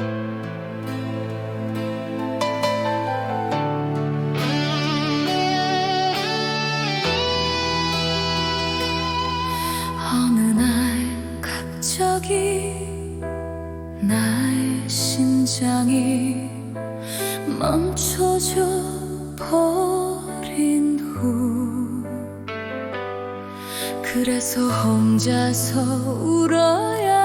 어느 날 갑자기 나의 심장이 멈춰져 버린 후 그래서 혼자서 울어야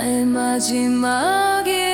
나의 마지막이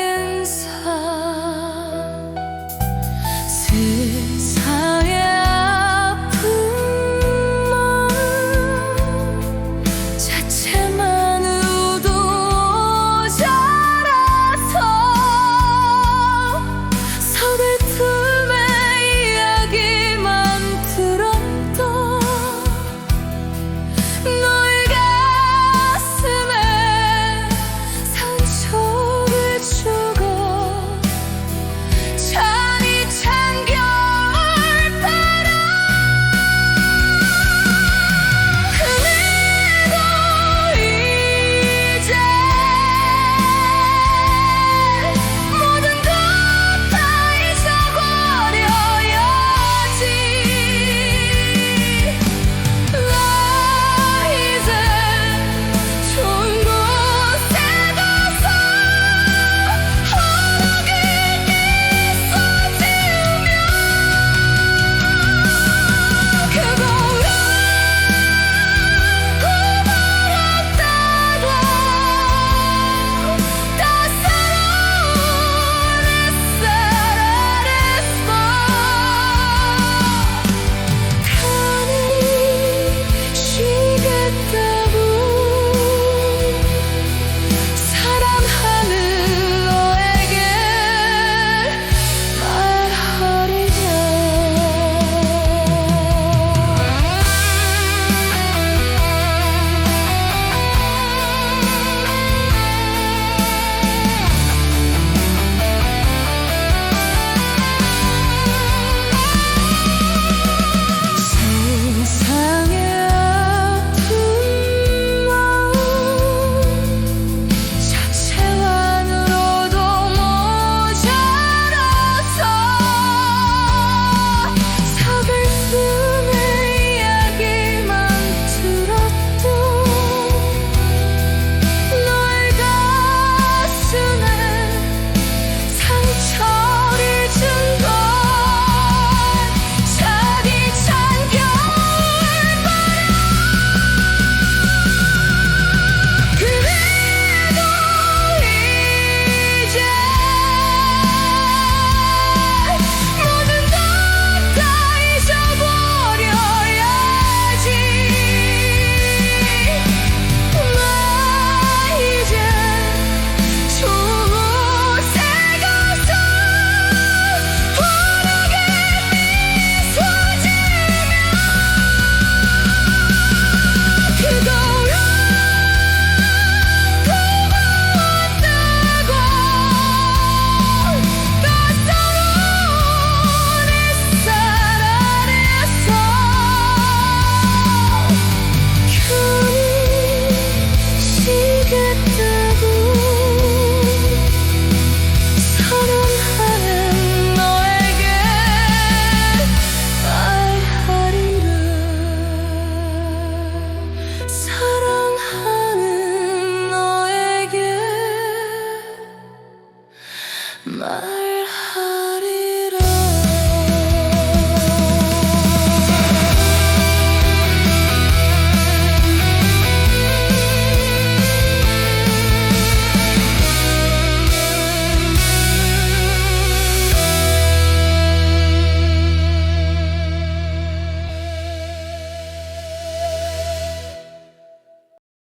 My